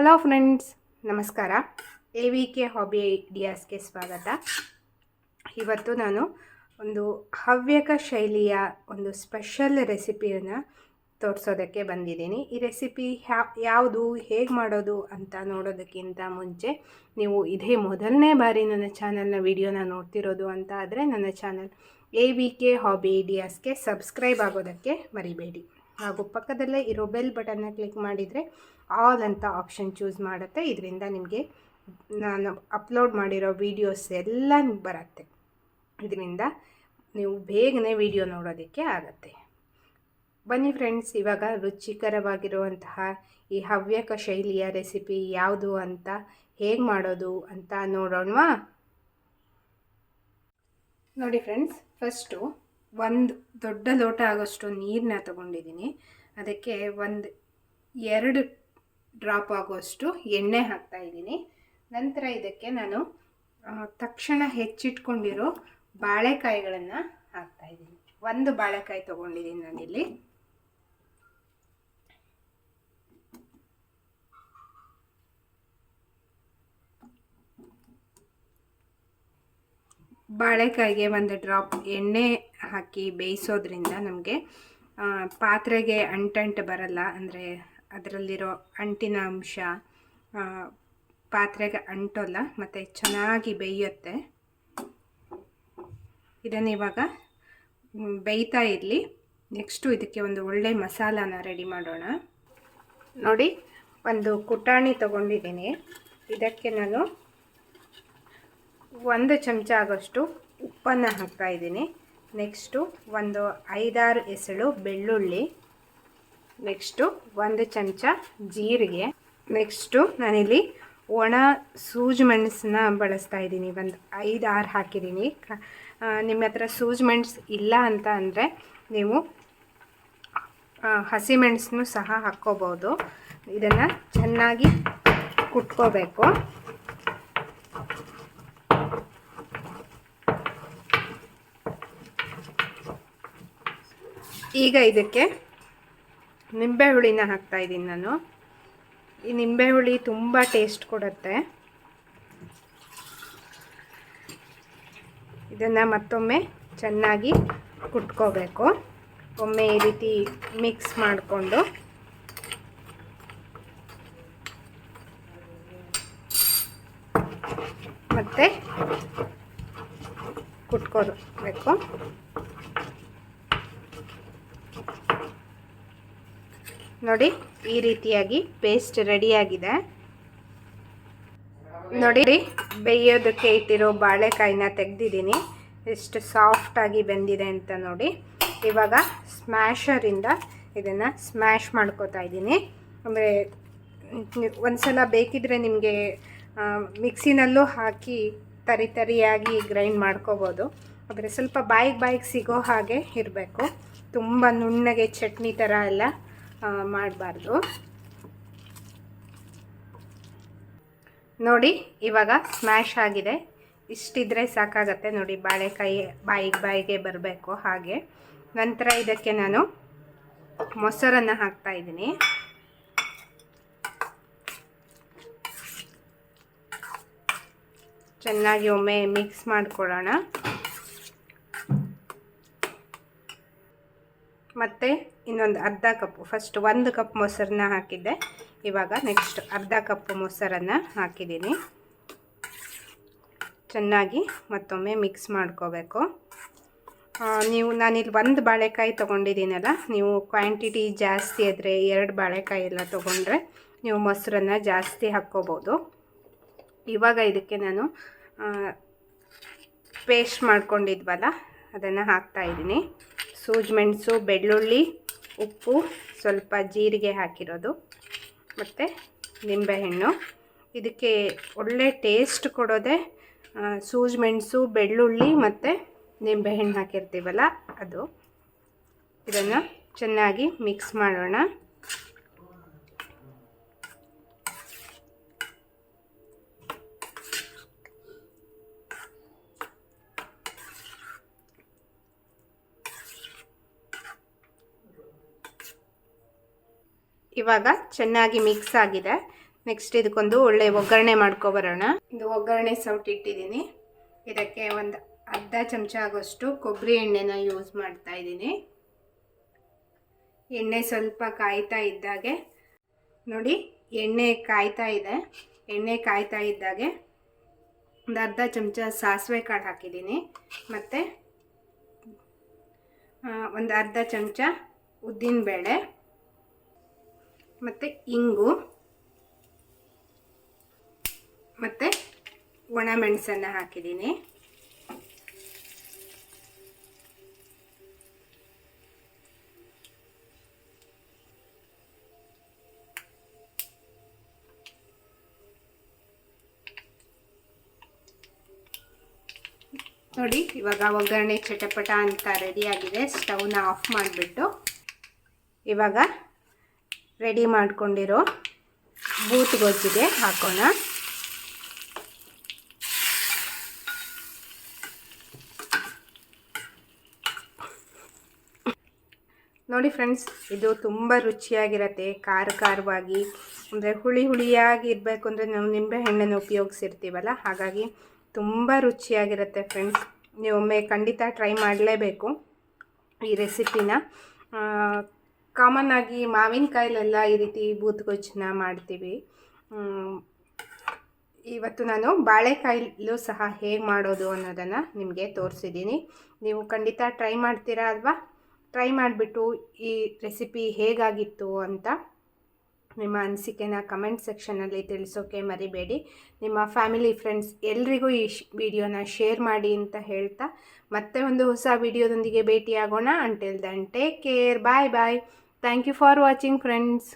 Hello friends ನಮಸ್ಕಾರ. A V K hobby ಐಡಿಯಾಸ್ಗೆ ಸ್ವಾಗತ. ಇವತ್ತು ನಾನು ಒಂದು ಹವ್ಯಕ ಶೈಲಿಯ ಒಂದು ಸ್ಪೆಷಲ್ ರೆಸಿಪಿಯನ್ನು ತೋರಿಸೋದಕ್ಕೆ ಬಂದಿದ್ದೀನಿ. ಈ ರೆಸಿಪಿ ಯಾವುದು, ಹೇಗೆ ಮಾಡೋದು ಅಂತ ನೋಡೋದಕ್ಕಿಂತ ಮುಂಚೆ ನೀವು ಇದೇ ಮೊದಲನೇ ಬಾರಿ ನನ್ನ ಚಾನಲ್ನ ವಿಡಿಯೋನ ನೋಡ್ತಿರೋದು ಅಂತ ಆದರೆ ನನ್ನ channel A V K hobby ಐಡಿಯಾಸ್ಗೆ subscribe ಆಗೋದಕ್ಕೆ ಮರಿಬೇಡಿ. ಹಾಗೂ ಪಕ್ಕದಲ್ಲೇ ಇರೋ ಬೆಲ್ ಬಟನ್ನ ಕ್ಲಿಕ್ ಮಾಡಿದರೆ ಆಲ್ ಅಂತ ಆಪ್ಷನ್ ಚೂಸ್ ಮಾಡುತ್ತೆ. ಇದರಿಂದ ನಿಮಗೆ ನಾನು ಅಪ್ಲೋಡ್ ಮಾಡಿರೋ ವೀಡಿಯೋಸ್ ಎಲ್ಲ ಬರುತ್ತೆ. ಇದರಿಂದ ನೀವು ಬೇಗನೆ ವಿಡಿಯೋ ನೋಡೋದಕ್ಕೆ ಆಗತ್ತೆ. ಬನ್ನಿ ಫ್ರೆಂಡ್ಸ್ ಇವಾಗ ರುಚಿಕರವಾಗಿರುವಂತಹ ಈ ಹವ್ಯಕ ಶೈಲಿಯ ರೆಸಿಪಿ ಯಾವುದು ಅಂತ, ಹೇಗೆ ಮಾಡೋದು ಅಂತ ನೋಡೋಣವಾ? ನೋಡಿ ಫ್ರೆಂಡ್ಸ್ ಫಸ್ಟು ಒಂದು ದೊಡ್ಡ ಲೋಟ ಆಗೋಷ್ಟು ನೀರನ್ನ ತಗೊಂಡಿದ್ದೀನಿ ಅದಕ್ಕೆ ಒಂದು ಎರಡು ಡ್ರಾಪ್ ಆಗೋಷ್ಟು ಎಣ್ಣೆ ಹಾಕ್ತಾ ಇದ್ದೀನಿ. ನಂತರ ಇದಕ್ಕೆ ನಾನು ತಕ್ಷಣ ಹೆಚ್ಚಿಟ್ಕೊಂಡಿರೋ ಬಾಳೆಕಾಯಿಗಳನ್ನು ಹಾಕ್ತಾ ಇದ್ದೀನಿ. ಒಂದು ಬಾಳೆಕಾಯಿ ತೊಗೊಂಡಿದ್ದೀನಿ ನಾನಿಲ್ಲಿ. ಬಾಳೆಕಾಯಿಗೆ ಒಂದು ಡ್ರಾಪ್ ಎಣ್ಣೆ ಹಾಕಿ ಬೇಯಿಸೋದ್ರಿಂದ ನಮಗೆ ಪಾತ್ರೆಗೆ ಅಂಟಂಟು ಬರಲ್ಲ. ಅಂದರೆ ಅದರಲ್ಲಿರೋ ಅಂಟಿನ ಅಂಶ ಪಾತ್ರೆಗೆ ಅಂಟೋಲ್ಲ, ಮತ್ತು ಚೆನ್ನಾಗಿ ಬೇಯುತ್ತೆ. ಇದನ್ನು ಇವಾಗ ಬೇಯ್ತಾ ಇರಲಿ. ನೆಕ್ಸ್ಟು ಇದಕ್ಕೆ ಒಂದು ಒಳ್ಳೆ ಮಸಾಲಾನ ರೆಡಿ ಮಾಡೋಣ. ನೋಡಿ, ಒಂದು ಕುಟಾಣಿ ತಗೊಂಡಿದ್ದೀನಿ. ಇದಕ್ಕೆ ನಾನು ಒಂದು ಚಮಚ ಆಗೋಷ್ಟು ಉಪ್ಪನ್ನು ಹಾಕ್ತಾ ಇದ್ದೀನಿ. ನೆಕ್ಸ್ಟು ಒಂದು ಐದಾರು ಎಸಳು ಬೆಳ್ಳುಳ್ಳಿ. ನೆಕ್ಸ್ಟು ಒಂದು ಚಮಚ ಜೀರಿಗೆ. ನೆಕ್ಸ್ಟು ನಾನಿಲ್ಲಿ ಒಣ ಸೂಜಿ ಮೆಣಸನ್ನ ಬಳಸ್ತಾ ಇದ್ದೀನಿ. ಒಂದು ಐದು ಆರು ಹಾಕಿದ್ದೀನಿ ನಿಮ್ಮ ಹತ್ರ ಸೂಜಿ ಮೆಣಸು ಇಲ್ಲ ಅಂತ ಅಂದರೆ ನೀವು ಹಸಿಮೆಣಸನ್ನು ಸಹ ಹಾಕ್ಕೋಬೋದು. ಇದನ್ನು ಚೆನ್ನಾಗಿ ಕುಟ್ಕೋಬೇಕು. ಈಗ ಇದಕ್ಕೆ ನಿಂಬೆ ಹುಳಿನ ಹಾಕ್ತಾ ಇದ್ದೀನಿ ನಾನು. ಈ ನಿಂಬೆ ಹುಳಿ ತುಂಬ ಟೇಸ್ಟ್ ಕೊಡುತ್ತೆ. ಇದನ್ನು ಮತ್ತೊಮ್ಮೆ ಚೆನ್ನಾಗಿ ಕುಟ್ಕೋಬೇಕು. ಒಮ್ಮೆ ಈ ರೀತಿ ಮಿಕ್ಸ್ ಮಾಡಿಕೊಂಡು. ಮತ್ತೆ ಕುಟ್ಕೋಬೇಕು. ನೋಡಿ, ಈ ರೀತಿಯಾಗಿ ಪೇಸ್ಟ್ ರೆಡಿಯಾಗಿದೆ ನೋಡಿ, ಬೇಯೋದಕ್ಕೆ ಇಟ್ಟಿರೋ ಬಾಳೆಕಾಯಿನ ತೆಗೆದಿದ್ದೀನಿ. ಎಷ್ಟು ಸಾಫ್ಟಾಗಿ ಬೆಂದಿದೆ ಅಂತ ನೋಡಿ. ಇವಾಗ ಸ್ಮ್ಯಾಶರಿಂದ ಇದನ್ನು ಸ್ಮ್ಯಾಶ್ ಮಾಡ್ಕೋತಾ ಇದ್ದೀನಿ. ಅಂದರೆ, ಒಂದ್ಸಲ ಬೇಕಿದ್ರೆ ನಿಮಗೆ ಮಿಕ್ಸಿನಲ್ಲೂ ಹಾಕಿ ತರಿ ತರಿಯಾಗಿ ಗ್ರೈಂಡ್ ಮಾಡ್ಕೋಬೋದು. ಆದರೆ ಸ್ವಲ್ಪ ಬಾಯಿಗೆ ಬಾಯಿಗೆ ಸಿಗೋ ಹಾಗೆ ಇರಬೇಕು. ತುಂಬ ನುಣ್ಣಗೆ ಚಟ್ನಿ ಥರ ಎಲ್ಲ ಮಾಡಬಾರ್ದು. ನೋಡಿ, ಇವಾಗ ಸ್ಮ್ಯಾಶ್ ಆಗಿದೆ. ಇಷ್ಟಿದ್ರೆ ಸಾಕಾಗತ್ತೆ ನೋಡಿ, ಬಾಳೆಕಾಯಿ ಬಾಯಿಗೆ ಬಾಯಿಗೆ ಬರಬೇಕು ಹಾಗೆ. ನಂತರ ಇದಕ್ಕೆ ನಾನು ಮೊಸರನ್ನು ಹಾಕ್ತಾ ಇದ್ದೀನಿ. ಚೆನ್ನಾಗಿ ಒಮ್ಮೆ ಮಿಕ್ಸ್ ಮಾಡ್ಕೊಳ್ಳೋಣ. ಮತ್ತು ಇನ್ನೊಂದು ಅರ್ಧ ಕಪ್ಪು ಫಸ್ಟ್ ಒಂದು ಕಪ್ ಮೊಸರನ್ನ ಹಾಕಿದ್ದೆ. ಇವಾಗ ನೆಕ್ಸ್ಟ್ ಅರ್ಧ ಕಪ್ ಮೊಸರನ್ನು ಹಾಕಿದ್ದೀನಿ. ಚೆನ್ನಾಗಿ ಮತ್ತೊಮ್ಮೆ ಮಿಕ್ಸ್ ಮಾಡ್ಕೋಬೇಕು. ನೀವು ನಾನಿಲ್ಲಿ ಒಂದು ಬಾಳೆಕಾಯಿ ತೊಗೊಂಡಿದ್ದೀನಲ್ಲ, ನೀವು ಕ್ವಾಂಟಿಟಿ ಜಾಸ್ತಿ ಆದರೆ ಎರಡು ಬಾಳೆಕಾಯಿ ಎಲ್ಲ ತೊಗೊಂಡ್ರೆ ನೀವು ಮೊಸರನ್ನು ಜಾಸ್ತಿ ಹಾಕ್ಕೋಬೋದು. ಇವಾಗ ಇದಕ್ಕೆ ನಾನು ಪೇಸ್ಟ್ ಮಾಡ್ಕೊಂಡಿದ್ವಲ್ಲ, ಅದನ್ನು ಹಾಕ್ತಾ ಇದ್ದೀನಿ. ಸೂಜಿ ಮೆಣಸು, ಬೆಳ್ಳುಳ್ಳಿ, ಉಪ್ಪು, ಸ್ವಲ್ಪ ಜೀರಿಗೆ ಹಾಕಿರೋದು. ಮತ್ತು ನಿಂಬೆಹಣ್ಣು. ಇದಕ್ಕೆ ಒಳ್ಳೆ ಟೇಸ್ಟ್ ಕೊಡೋದೇ ಸೂಜಿ ಮೆಣಸು, ಬೆಳ್ಳುಳ್ಳಿ ಮತ್ತು ನಿಂಬೆಹಣ್ಣು ಹಾಕಿರ್ತೀವಲ್ಲ ಅದು. ಇದನ್ನು ಚೆನ್ನಾಗಿ ಮಿಕ್ಸ್ ಮಾಡೋಣ. ಇವಾಗ ಚೆನ್ನಾಗಿ ಮಿಕ್ಸ್ ಆಗಿದೆ. ನೆಕ್ಸ್ಟ್ ಇದಕ್ಕೊಂದು ಒಳ್ಳೆ ಒಗ್ಗರಣೆ ಮಾಡ್ಕೊಬರೋಣ ಇದು ಒಗ್ಗರಣೆ ಸೌಟ್ ಇಟ್ಟಿದ್ದೀನಿ. ಇದಕ್ಕೆ ಒಂದು ಅರ್ಧ ಚಮಚ ಆಗೋಷ್ಟು ಕೊಬ್ಬರಿ ಎಣ್ಣೆನ ಯೂಸ್ ಮಾಡ್ತಾ ಇದ್ದೀನಿ. ಎಣ್ಣೆ ಸ್ವಲ್ಪ ಕಾಯ್ತಾ ಇದ್ದಾಗೆ. ನೋಡಿ, ಎಣ್ಣೆ ಕಾಯ್ತಾ ಇದೆ. ಎಣ್ಣೆ ಕಾಯ್ತಾ ಇದ್ದಾಗೆ ಒಂದು ಅರ್ಧ ಚಮಚ ಸಾಸಿವೆ ಕಾಳು ಹಾಕಿದ್ದೀನಿ. ಮತ್ತು ಒಂದು ಅರ್ಧ ಚಮಚ ಉದ್ದಿನಬೇಳೆ. ಮತ್ತು ಇಂಗು, ಮತ್ತು ಒಣಮೆಣಸನ್ನು ಹಾಕಿದ್ದೀನಿ. ನೋಡಿ, ಇವಾಗ ಒಗ್ಗರಣೆ ಚಟಪಟ ಅಂತ ರೆಡಿಯಾಗಿದೆ ಸ್ಟವ್ನ ಆಫ್ ಮಾಡಿಬಿಟ್ಟು ಇವಾಗ ರೆಡಿ ಮಾಡ್ಕೊಂಡಿರೋ ಬೂತ್ ಗೊಜ್ಜಿಗೆ ಹಾಕೋಣ. ನೋಡಿ ಫ್ರೆಂಡ್ಸ್, ಇದು ತುಂಬ ರುಚಿಯಾಗಿರತ್ತೆ ಖಾರ ಖಾರವಾಗಿ ಅಂದರೆ ಹುಳಿ ಹುಳಿಯಾಗಿ ಇರಬೇಕು ಅಂದರೆ ನಾವು ನಿಂಬೆ ಹಣ್ಣನ್ನು ಉಪಯೋಗಿಸಿರ್ತೀವಲ್ಲ, ಹಾಗಾಗಿ ತುಂಬ ರುಚಿಯಾಗಿರುತ್ತೆ ಫ್ರೆಂಡ್ಸ್. ನೀವೊಮ್ಮೆ ಖಂಡಿತ ಟ್ರೈ ಮಾಡಲೇಬೇಕು ಈ ರೆಸಿಪಿನ. ಕಾಮನ್ ಆಗಿ ಮಾವಿನಕಾಯಿಲೆಲ್ಲ ಈ ರೀತಿ ಬೂತ್ಗೊಜ್ಜನ್ನ ಮಾಡ್ತೀವಿ. ಇವತ್ತು ನಾನು ಬಾಳೆಕಾಯಿಲೂ ಸಹ ಹೇಗೆ ಮಾಡೋದು ಅನ್ನೋದನ್ನು ನಿಮಗೆ ತೋರಿಸಿದ್ದೀನಿ. ನೀವು ಖಂಡಿತ ಟ್ರೈ ಮಾಡ್ತೀರಾ ಅಲ್ವಾ? ಟ್ರೈ ಮಾಡಿಬಿಟ್ಟು ಈ ರೆಸಿಪಿ ಹೇಗಾಗಿತ್ತು ಅಂತ ನಿಮ್ಮ ಅನಿಸಿಕೆನ ಕಮೆಂಟ್ ಸೆಕ್ಷನಲ್ಲಿ ತಿಳಿಸೋಕೆ ಮರಿಬೇಡಿ. ನಿಮ್ಮ ಫ್ಯಾಮಿಲಿ ಫ್ರೆಂಡ್ಸ್ ಎಲ್ರಿಗೂ ಈ ವಿಡಿಯೋನ ಶೇರ್ ಮಾಡಿ ಅಂತ ಹೇಳ್ತಾ ಮತ್ತೆ ಒಂದು ಹೊಸ ವಿಡಿಯೋದೊಂದಿಗೆ ಭೇಟಿಯಾಗೋಣ. Until then take care bye bye thank you for watching friends